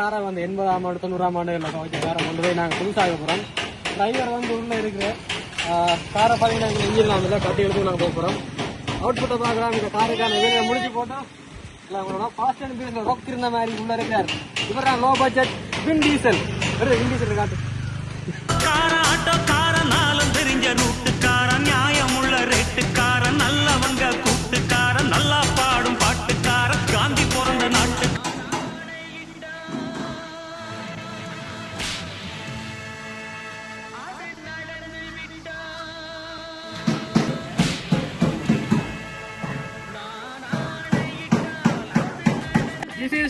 காரை வந்து எண்பதாம் ஆண்டு தொண்ணூறாம் ஆண்டுகளில் துவைச்ச காரை கொண்டு போய் நாங்கள் புதுசாக போகிறோம் டிரைவர் வந்து உள்ளே இருக்கிற காரை பார்த்தீங்கன்னா எங்கள் இன்ஜின் வந்து கட்டி எடுத்து நாங்கள் போக போகிறோம் அவுட்புட்டை பார்க்குறோம் இந்த காருக்கான வேலையை முடிச்சு போட்டோம். இல்லை உங்களோட ஃபாஸ்ட் அண்ட் பீஸில் ரொக் இருந்த மாதிரி உள்ளே இருக்கிறார். இவர் தான் லோ பட்ஜெட் வின் டீசல் வெறும் வின் டீசல் காட்டு. கார நாளும் தெரிஞ்ச ரூட்டுக்காரன்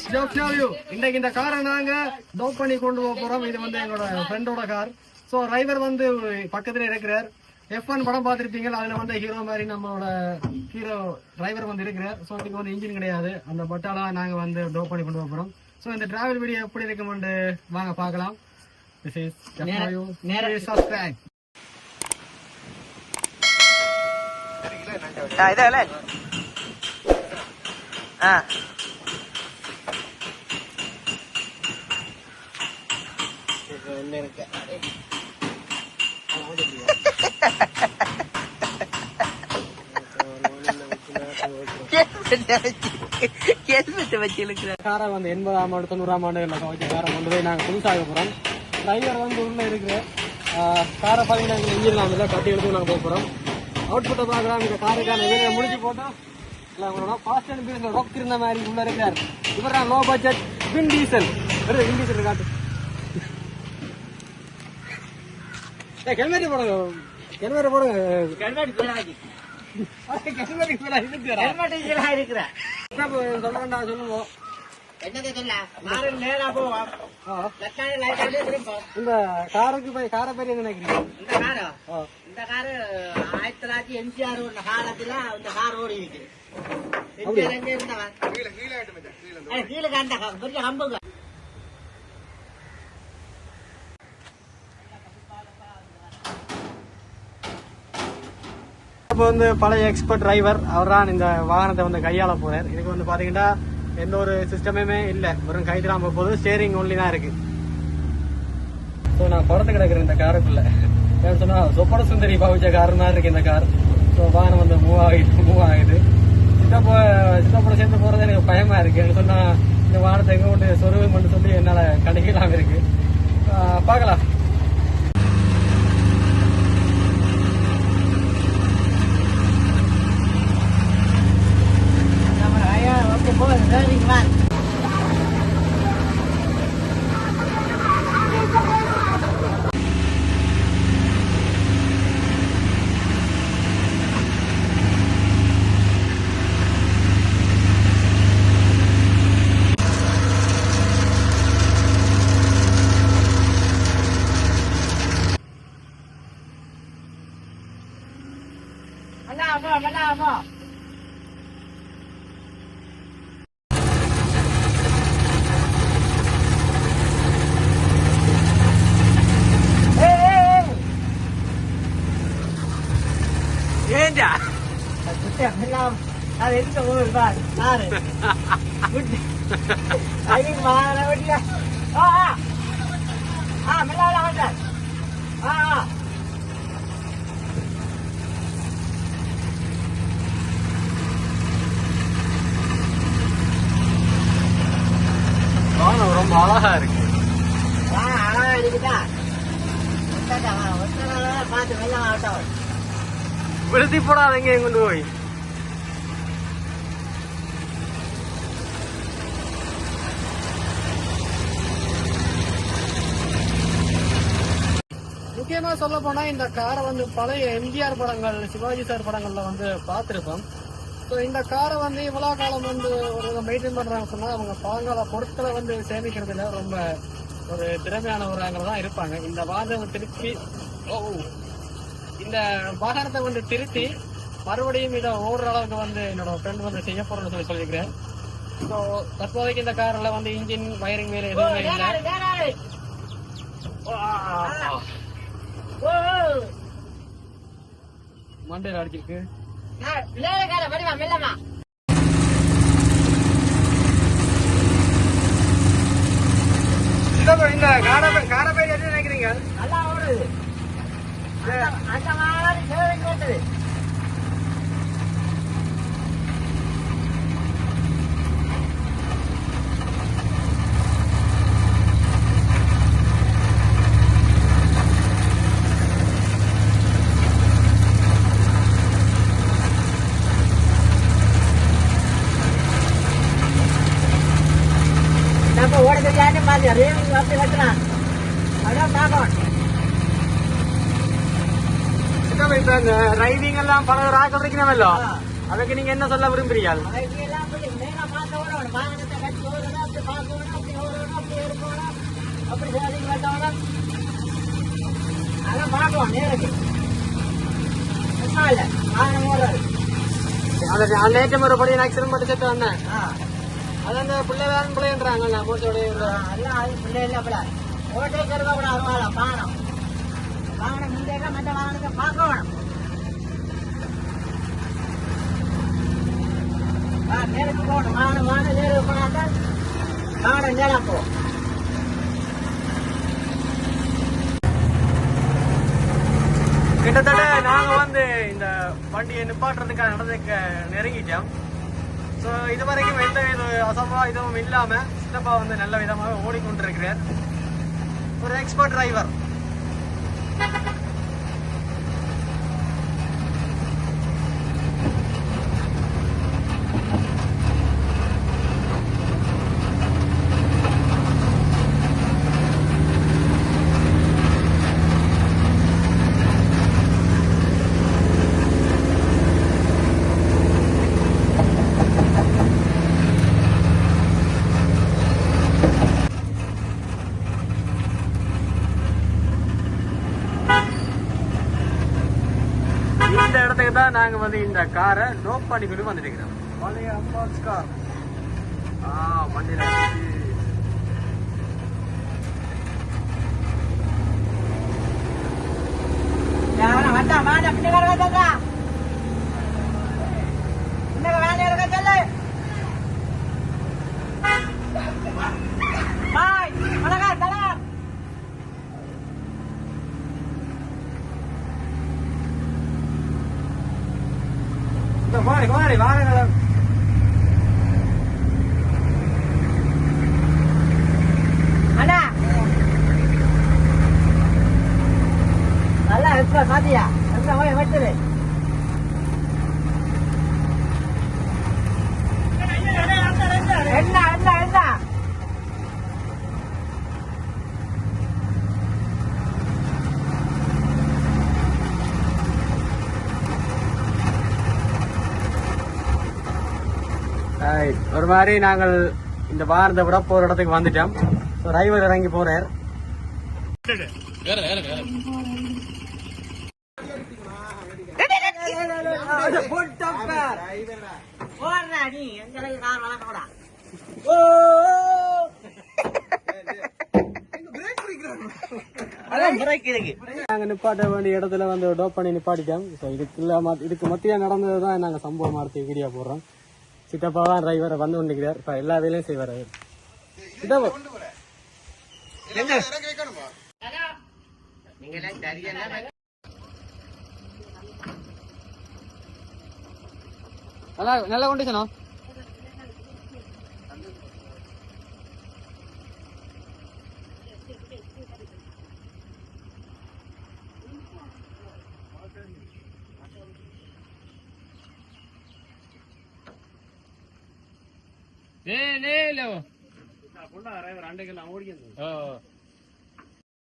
திஸ் இஸ் ஜோக் யூ இன்னைக்கு இந்த காரை நாங்க டோப் பண்ணி கொண்டு போக போறோம். இது வந்து எங்களோட ஃப்ரெண்டோட கார் ஸோ டிரைவர் வந்து பக்கத்துல இருக்கிறார். எஃப் ஒன் படம் பார்த்துருப்பீங்க அதுல வந்து ஹீரோ மாதிரி நம்மளோட ஹீரோ டிரைவர் வந்து இருக்கிறார். ஸோ இதுக்கு வந்து இன்ஜின் கிடையாது. அந்த பட்டால நாங்க வந்து டோப் பண்ணி கொண்டு போக போறோம். ஸோ இந்த டிராவல் வீடியோ எப்படி இருக்குமெண்டு வாங்க பார்க்கலாம். திஸ் இஸ் சப்ஸ்கிரைப் நின்று இருக்க. கேள்விட்டு வச்சு இழுக்கிற வந்து எண்பதாம் ஆண்டு தொண்ணூறாம் ஆண்டுகளில் துவைச்ச காரை கொண்டு போய் நாங்கள் புதுசாக போகிறோம் டிரைவர் வந்து உள்ளே இருக்கிற காரை பார்த்தீங்கன்னா நாங்கள் நாங்கள் கட்டி எடுத்து நாங்கள் போக போகிறோம் அவுட்புட்டை போட்டோம் இல்லை அவங்களோட ஃபாஸ்ட் அண்ட் பீஸில் ரொக் இருந்த மாதிரி உள்ளே இருக்கார் இவர் low budget Vin Diesel Vin Diesel காட்டு. ஹெல்மெட் போடுங்க ஹெல்மெட் போடுங்க ஹெல்மெட் திரும்பும் இந்த காருக்கு போய் காரை பேர் என்ன நினைக்கிறீங்க? இந்த காரோ. இந்த காரு ஆயிரத்தி தொள்ளாயிரத்தி எம்ஜிஆர் உள்ள காலத்துல இந்த கார் ஓடி இருக்கு. ஏய், கீழே கண்ட பெரிய கம்புங்க இப்போ வந்து பழைய எக்ஸ்பர்ட் டிரைவர் அவர் தான் இந்த வாகனத்தை வந்து கையாள போறார். இதுக்கு வந்து பாத்தீங்கன்னா எந்த ஒரு சிஸ்டமுமே இல்லை. வெறும் கை தான் போகுது ஸ்டேரிங் ஒன்லி தான் இருக்கு. ஸோ நான் படத்து கிடக்குறேன் இந்த காருக்குள்ள ஏன்னு சொன்னா சொப்பட சுந்தரி பாவிச்ச கார் மாதிரி இருக்கு இந்த கார் ஸோ வாகனம் வந்து மூவ் ஆகிட்டு மூவ் ஆகுது. சித்தப்போ சித்தப்பட சேர்ந்து போறது எனக்கு பயமா இருக்கு. ஏன்னு சொன்னா இந்த வாகனத்தை எங்க கொண்டு சொருவுன்னு சொல்லி என்னால கணிக்கலாம் இருக்கு. பார்க்கலாம் நம்ம ஐயா வந்து போகுது டிரைவிங் மேன் அண்ணா அம்மா அண்ணா அம்மா ஏன்டா எல்லாம் அது எந்த ஊர் பார் யாரு அது மாற வீட்டுல ஆ ஆ. ஆ மெல்லால வந்தார் ஆ ஆ வாகனம் ரொம்ப அழகா இருக்கு. ஆ அழகா இருக்குதா ஒத்தடா, ஒத்தடா, பார்த்து மெல்ல ஆட்டம் விழுத்தி போடாதீங்க கொண்டு போய். முக்கியமா சொல்ல போனா இந்த காரை வந்து பழைய எம்ஜிஆர் படங்கள் சிவாஜி சார் படங்கள்ல வந்து பார்த்திருப்போம். ஸோ இந்த காரை வந்து இவ்வளவு காலம் வந்து ஒரு மெயின்டைன் பண்றாங்க சொன்னா அவங்க பழங்கால பொருட்களை வந்து சேமிக்கிறதுல ரொம்ப ஒரு திறமையானவராங்க தான் இருப்பாங்க. இந்த வாகனம் திருப்பி ஓ இந்த வாகனத்தை வந்து திருத்தி மறுபடியும் இதை ஓடுற அளவுக்கு வந்து என்னோட ஃப்ரெண்ட் வந்து செய்ய போறேன்னு சொல்லி சொல்லியிருக்கிறேன் ஸோ தற்போதைக்கு இந்த காரில் வந்து இன்ஜின் வயரிங் வேலை எதுவுமே இல்லை. மண்டையில் அடிச்சிருக்கு நான் நேரக்கார வடிவா மெல்லமா இந்த காரப்பை காரப்பை என்ன நினைக்கிறீங்க நல்லா ஓடுது அந்த- அந்த மாதிரி சேவை கேட்டது நம்ம ஓட தெரியாத மாதிரி அப்படி கட்டுறான் அதான் பார்க்கணும் இப்ப இந்த ரைடிங் எல்லாம் பல ராக்கள் இருக்கணுமല്ലോ ஆ. அதுக்கு நீங்க என்ன சொல்ல விரும்புறீங்க கட்டி அப்படி பார்க்கணும், அப்படி ஓடணும், அப்படி இருக்கணும், அப்படி சேவிங் கட்டணும். அதெல்லாம் பார்க்கணும் நேரடி. சும்மா அது அந்த பிள்ளை வேன் பிள்ளைன்றாங்கல்ல மூச்சோட ஆ, எல்லாம் அது பிள்ளை இல்ல பிள்ளை. ஓட்டைக்கு இருக்கக்கூடாது வாகனம், வாகனம். வாகனம் முன்னேற மற்ற வாகனத்தை பார்க்கணும். ஆ, நேருக்கு போகணும். வாகனம் வாகனம் நேருக்கு போனாதான் வாகனம் நேரா போகும் கிட்டத்தட்ட நாங்கள் வந்து இந்த வண்டியை நிப்பாட்டுறதுக்காக நடந்துக்க நெருங்கிட்டோம் ஸோ இது வரைக்கும் எந்த வித அசம்பாவிதமும் இல்லாம சித்தப்பா வந்து நல்ல விதமாக ஓடிக்கொண்டிருக்கிறார். ஒரு எக்ஸ்பர்ட் டிரைவர் இந்த இடத்துக்கு தான் நாங்க வந்து இந்த காரை லோக் பண்ணிக்கிட்டு வந்துருக்கிறோம் பழைய அம்பாஸ் கார் ஆ வண்டியில வேண்டாம் வேண்டாம் பின்ன வர வேண்டாம்டா பின்ன வேலை இருக்க சொல்லு பாய் வணக்கம் தலாம் இந்த குமாரி குமாரி வாங்க அண்ணா. நல்லா இப்ப பாத்தியா எந்த போய் வெட்டுது என்ன என்ன என்ன? ஒரு மாதிரி நாங்கள் இந்த வாரத்தை விட போற இடத்துக்கு வந்துட்டோம். டிரைவர் இறங்கி போறார். அதான் நாங்க நிப்பாட்ட வேண்டிய இடத்துல வந்து டோப் பண்ணி நிப்பாட்டிட்டோம். ஸோ இதுக்குள்ள மத்- இதுக்கு மத்திய நடந்தது தான் நாங்க சம்பவம் அடுத்து வீடியோ போடுறோம். சித்தப்பா தான் டிரைவரை வந்து கொண்டிருக்கிறார். இப்ப எல்லா வேலையும் செய்வார் அவர். சித்தப்பா. நல்லா நல்ல கொண்டிஷனா ரெண்டு கிலோ ஓடிக்கிறது